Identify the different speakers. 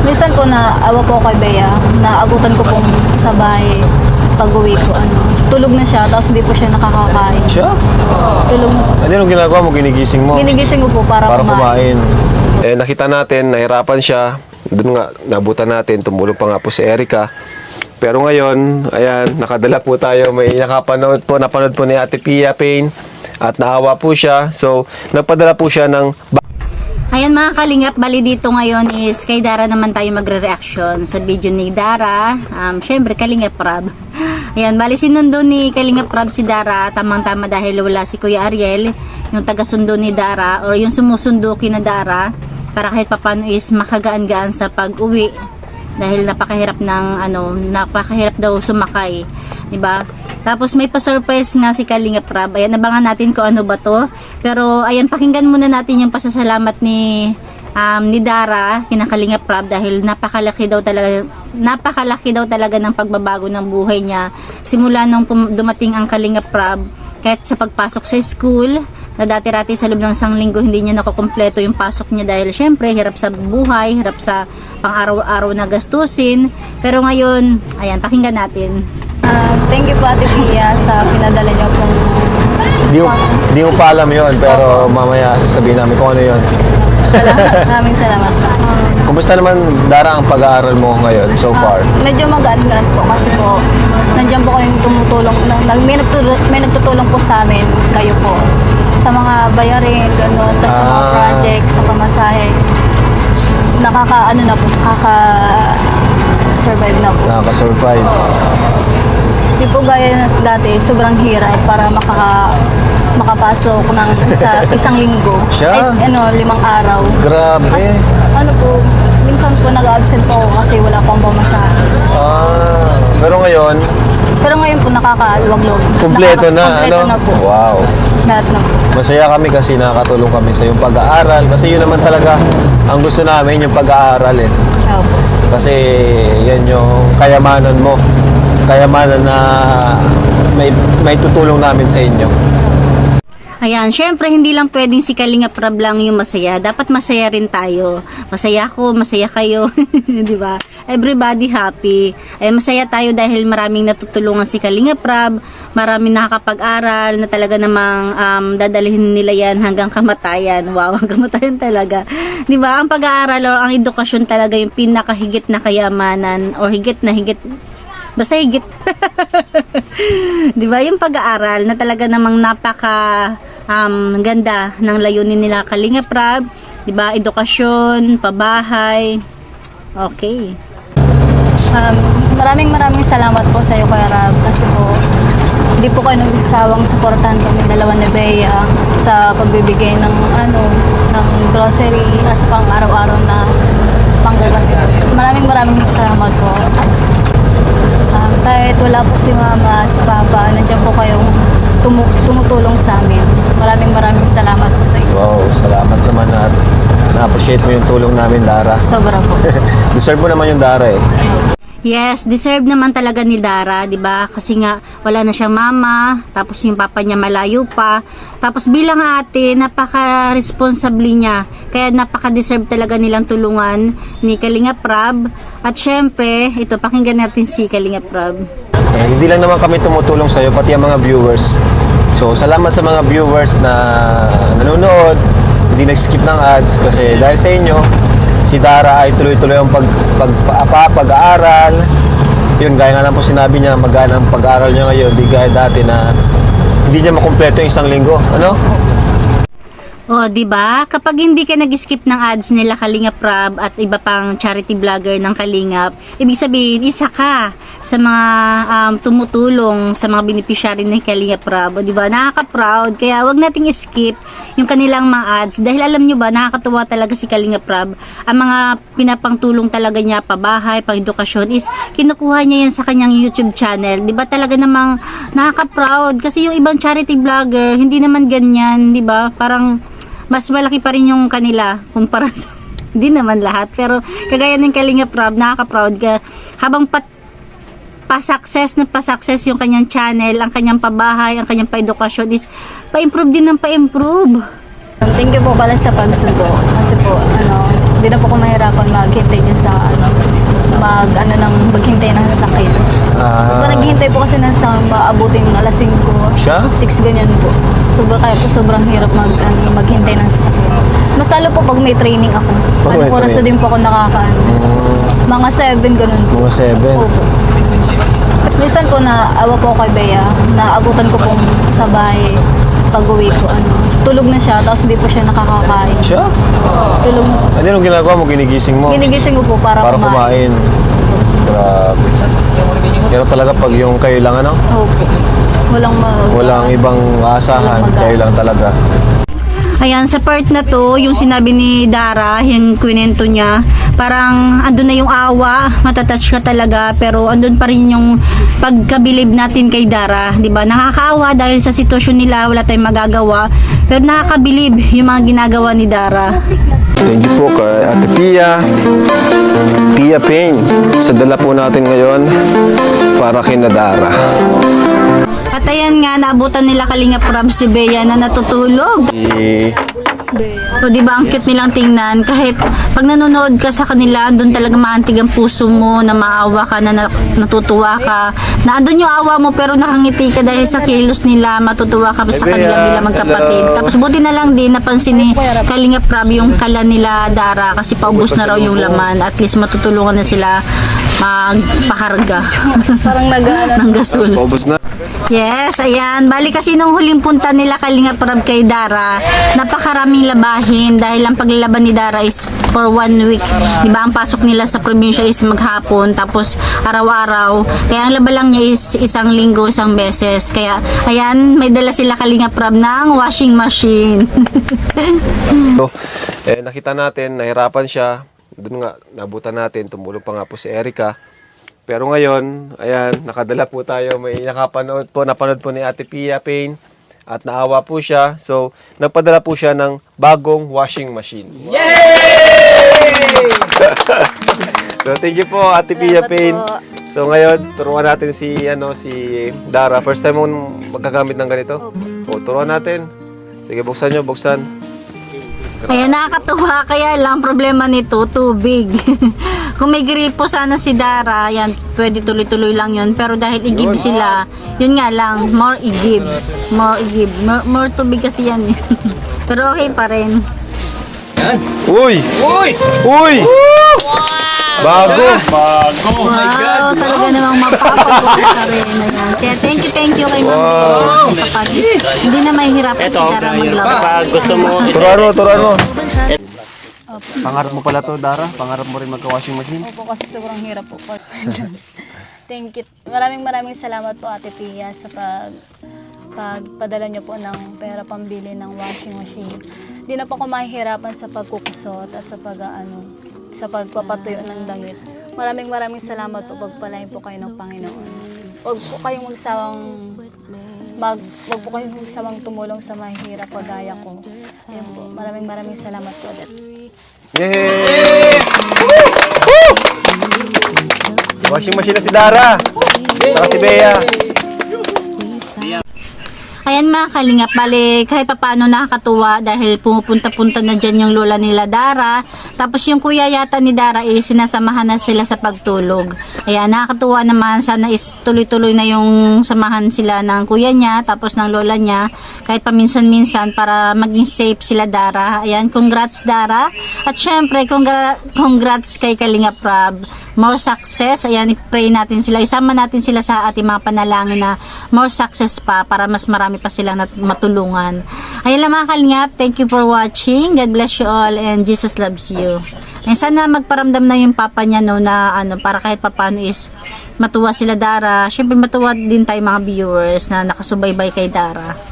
Speaker 1: Minsan po na awa po kay Bea, naabutan ko pong sa bahay pag uwi ko. Ano, tulog na siya, tapos hindi po siya nakakakain.
Speaker 2: Siya?
Speaker 1: Tulog na po.
Speaker 2: Ano yung ginagawa mo? Ginigising mo?
Speaker 1: Ginigising ko po para,
Speaker 2: para
Speaker 1: kumain.
Speaker 2: kumain. Eh, nakita natin, nahirapan siya. Doon nga, nabutan natin, tumulong pa nga po si Erica. Pero ngayon, ayan, nakadala po tayo. May nakapanood po, napanood po ni Ate Pia Payne. At naawa po siya. So, nagpadala po siya ng
Speaker 3: Ayan mga kalingap, bali dito ngayon is kay Dara naman tayo magre-reaction sa video ni Dara. Um, Siyempre, Kalingap Rab. Ayan, bali sinundo ni Kalingap Rab si Dara, tamang-tama dahil wala si Kuya Ariel, yung taga-sundo ni Dara, or yung sumusundo kina Dara, para kahit papano is makagaan-gaan sa pag-uwi. Dahil napakahirap ng, ano, napakahirap daw sumakay. ba? Tapos may pa-surprise nga si Kalingap Rab. Ayan, abangan natin kung ano ba to. Pero ayan, pakinggan muna natin yung pasasalamat ni um, ni Dara, kina Kalingap Rab dahil napakalaki daw talaga napakalaki daw talaga ng pagbabago ng buhay niya. Simula nung dumating ang Kalingap Rab, kahit sa pagpasok sa school, na dati-rati sa loob ng isang linggo hindi niya nakukumpleto yung pasok niya dahil syempre hirap sa buhay, hirap sa pang-araw-araw na gastusin. Pero ngayon, ayan, pakinggan natin.
Speaker 1: Ah, thank you po Ate Pia sa pinadala niyo pong spot.
Speaker 2: hindi ko pa alam yun, pero mamaya sasabihin namin kung ano yun.
Speaker 1: Salamat. Maraming salamat. Ah,
Speaker 2: Kumusta naman, Dara, ang pag-aaral mo ngayon so far?
Speaker 1: medyo magaan-gaan po kasi po nandiyan po kayong tumutulong nag, nag- may, nagtulong, may nagtutulong po sa amin kayo po sa mga bayarin gano'n tapos sa mga
Speaker 2: Ah.
Speaker 1: project sa pamasahe nakaka ano na po nakaka survive na po
Speaker 2: Nakaka-survive.
Speaker 1: Di po gaya dati sobrang hirap para makaka makapasok ng sa isang linggo
Speaker 2: Siya?
Speaker 1: Ay, ano limang araw
Speaker 2: Grabe.
Speaker 1: kasi ano po minsan po nag-absent po ako kasi wala pang pamasahe
Speaker 2: Ah, pero ngayon,
Speaker 1: Pero ngayon po nakakaluwag-luwag.
Speaker 2: kumpleto na,
Speaker 1: Kumpleto
Speaker 2: ano?
Speaker 1: na po.
Speaker 2: Wow.
Speaker 1: Lahat na po.
Speaker 2: Masaya kami kasi nakakatulong kami sa iyong pag-aaral. Kasi yun naman talaga ang gusto namin, yung pag-aaral eh.
Speaker 1: Opo.
Speaker 2: Kasi yan yung kayamanan mo. Kayamanan na may, may tutulong namin sa inyo.
Speaker 3: Ayan, syempre hindi lang pwedeng si Kalinga Prab lang yung masaya. Dapat masaya rin tayo. Masaya ako, masaya kayo. 'Di ba? Everybody happy. Ay masaya tayo dahil maraming natutulungan si Kalinga Prab, maraming nakakapag-aral na talaga namang um, dadalhin nila yan hanggang kamatayan. Wow, hanggang kamatayan talaga. 'Di ba? Ang pag-aaral o ang edukasyon talaga yung pinakahigit na kayamanan o higit na higit Basta higit. 'Di ba? Yung pag-aaral na talaga namang napaka um, ganda ng layunin nila Kalinga Prab, 'di ba? Edukasyon, pabahay. Okay.
Speaker 1: Um, maraming maraming salamat po sa iyo, Kuya Rab. Kasi po, hindi po kayo nagsasawang suportahan kami dalawa ni Bea sa pagbibigay ng ano ng grocery as pang araw-araw na panggagastos. Maraming maraming salamat wala po si Mama, si Papa, nandiyan po kayong tumu- tumutulong sa amin. Maraming maraming salamat po sa iyo.
Speaker 2: Wow, salamat naman at na-appreciate mo yung tulong namin, Dara.
Speaker 1: Sobra po.
Speaker 2: Deserve mo naman yung Dara eh.
Speaker 3: Yes, deserve naman talaga ni Dara, 'di ba? Kasi nga wala na siyang mama, tapos yung papa niya malayo pa. Tapos bilang ate, napaka-responsable niya. Kaya napaka-deserve talaga nilang tulungan ni Kalinga Prab. At syempre, ito pakinggan natin si Kalinga Prab.
Speaker 2: Eh, hindi lang naman kami tumutulong sa iyo, pati ang mga viewers. So, salamat sa mga viewers na nanonood, hindi nag-skip ng ads kasi dahil sa inyo, si Dara ay tuloy-tuloy ang pag, pag, pa- pag-aaral. Yun, gaya nga lang po sinabi niya, magana ang pag-aaral niya ngayon, di gaya dati na hindi niya makumpleto yung isang linggo. Ano?
Speaker 3: Oh, 'di ba? Kapag hindi ka nag-skip ng ads nila Kalingap Prab at iba pang charity vlogger ng Kalingap, ibig sabihin isa ka sa mga um, tumutulong sa mga beneficiary ng Kalingap Prab, 'di ba? Nakaka-proud kaya wag nating skip yung kanilang mga ads dahil alam nyo ba nakakatuwa talaga si Kalingap Prab. Ang mga pinapangtulong talaga niya pabahay, pang edukasyon is kinukuha niya yan sa kanyang YouTube channel. 'Di ba? Talaga namang nakaka-proud kasi yung ibang charity vlogger hindi naman ganyan, 'di ba? Parang mas malaki pa rin yung kanila kumpara sa hindi naman lahat pero kagaya ng Kalinga Prab nakaka-proud ka habang pat pa-success na pa-success yung kanyang channel, ang kanyang pabahay, ang kanyang pa-edukasyon is pa-improve din ng pa-improve.
Speaker 1: Thank you po pala sa pagsundo. Kasi po, ano, hindi na po ako mahirapan maghintay dyan sa mag, ano, ng maghintay ng sasakyan.
Speaker 2: Ah,
Speaker 1: Diba naghihintay po kasi ng sa maabutin alas 5,
Speaker 2: Siya?
Speaker 1: 6 ganyan po. Sobrang kaya po sobrang hirap mag, ano, maghintay ng sasakyan. Mas lalo po pag may training ako.
Speaker 2: Pag may
Speaker 1: Anong oras na
Speaker 2: training.
Speaker 1: din po ako nakakaano.
Speaker 2: mm,
Speaker 1: Mga 7 ganun po.
Speaker 2: mga 7.
Speaker 1: Opo. Minsan po na awa po kay Bea, naabutan ko pong sa bahay pag uwi ko. Ano, tulog na siya, tapos hindi po siya nakakakain.
Speaker 2: Siya?
Speaker 1: Tulog na.
Speaker 2: Ano yung ginagawa mo? Ginigising mo?
Speaker 1: Ginigising ko po para,
Speaker 2: para kumain. Grabe. Pero talaga pag yung kayo lang ano,
Speaker 1: Opo. Walang mag...
Speaker 2: walang ibang aasahan,
Speaker 1: Walang mag-
Speaker 2: kayo lang talaga.
Speaker 3: Ayan, sa part na to, yung sinabi ni Dara, yung kwento niya, parang andun na yung awa, matatouch ka talaga, pero andun pa rin yung pagkabilib natin kay Dara, di ba? Nakakaawa dahil sa sitwasyon nila, wala tayong magagawa, pero nakakabilib yung mga ginagawa ni Dara.
Speaker 2: Thank you po kay Ate Pia. Pia Payne. Sa dala po natin ngayon para kay Nadara.
Speaker 3: At ayan nga, naabutan nila Kalinga Prab si Bea na natutulog.
Speaker 2: Si
Speaker 3: So, di ba, ang cute nilang tingnan. Kahit pag nanonood ka sa kanila, andun talaga maantig ang puso mo, na maawa ka, na, na- natutuwa ka. Na andun yung awa mo, pero nakangiti ka dahil sa kilos nila, matutuwa ka sa
Speaker 2: Bea,
Speaker 3: kanila bilang magkapatid.
Speaker 2: hello.
Speaker 3: Tapos buti na lang din, napansin ni Kalinga Prab yung kala nila Dara kasi paubos na raw yung laman. At least matutulungan na sila magpakarga
Speaker 1: Parang nag ano,
Speaker 3: ng gasol.
Speaker 2: Paubos na.
Speaker 3: Yes, ayan. Bali kasi nung huling punta nila Kalinga Prab kay Dara, napakaraming labahin dahil ang paglalaban ni Dara is for one week. Di ba ang pasok nila sa probinsya is maghapon tapos araw-araw. Kaya ang laba lang niya is isang linggo, isang beses. Kaya ayan, may dala sila Kalinga Prab ng washing machine.
Speaker 2: So, eh, nakita natin, nahirapan siya. Doon nga, nabutan natin, tumulong pa nga po si Erica. Pero ngayon, ayan, nakadala po tayo. May nakapanood po, napanood po ni Ate Pia Payne. At naawa po siya. So, nagpadala po siya ng bagong washing machine. so, thank you po, Ate Pia
Speaker 1: Salamat
Speaker 2: Payne.
Speaker 1: po.
Speaker 2: So, ngayon, turuan natin si, ano, si Dara. First time mo magkagamit ng ganito? O, turuan natin. Sige, buksan nyo, buksan.
Speaker 3: Ayan, nakakatuwa. Kaya lang, problema nito, tubig. Kung may gripo sana si Dara, yan, pwede tuloy-tuloy lang yun. Pero dahil i-give sila, yun nga lang, more i-give. More i-give. More, more tubig kasi yan. eh. Pero okay pa rin.
Speaker 2: Uy! Uy! Uy! Bago!
Speaker 3: wow, talaga namang mapapagawa ka rin. Ayan. Kaya thank you, thank you kay Ma'am
Speaker 2: Wow.
Speaker 3: Kapag hindi na mahihirapan si Dara maglaba.
Speaker 4: Kapag gusto mo,
Speaker 2: Turuan mo, turuan mo. Pangarap mo pala to, Dara? Pangarap mo rin magka-washing machine?
Speaker 1: Opo, kasi sobrang hirap po. po. Thank you. Maraming maraming salamat po Ate Pia sa pag pagpadala niyo po ng pera pambili ng washing machine. Hindi na po ako mahihirapan sa pagkukusot at sa pag ano, sa pagpapatuyo ng damit. Maraming maraming salamat po pagpalain po kayo ng Panginoon. Huwag po kayong magsawang mag wag po kayong magsawang tumulong sa mahihirap kagaya ko. Ayun po. Maraming maraming salamat po ulit.
Speaker 2: Yay! Washing machine na si Dara! Saka si Bea.
Speaker 3: Ayan mga kalingap, bali kahit papaano nakakatuwa dahil pumupunta-punta na dyan yung lola nila Dara. Tapos yung kuya yata ni Dara is sinasamahan na sila sa pagtulog. Ayan, nakakatuwa naman. Sana is tuloy-tuloy na yung samahan sila ng kuya niya tapos ng lola niya. Kahit paminsan-minsan para maging safe sila Dara. Ayan, congrats Dara. At syempre, congra- congrats kay Kalingap Rob. More success. Ayan, i-pray natin sila. Isama natin sila sa ating mga panalangin na more success pa para mas marami pa silang matulungan. Ayun lang mga kalingap. Thank you for watching. God bless you all and Jesus loves you. Ay, sana magparamdam na yung papa niya no na ano para kahit papano is matuwa sila Dara. Syempre matuwa din tayo mga viewers na nakasubaybay kay Dara.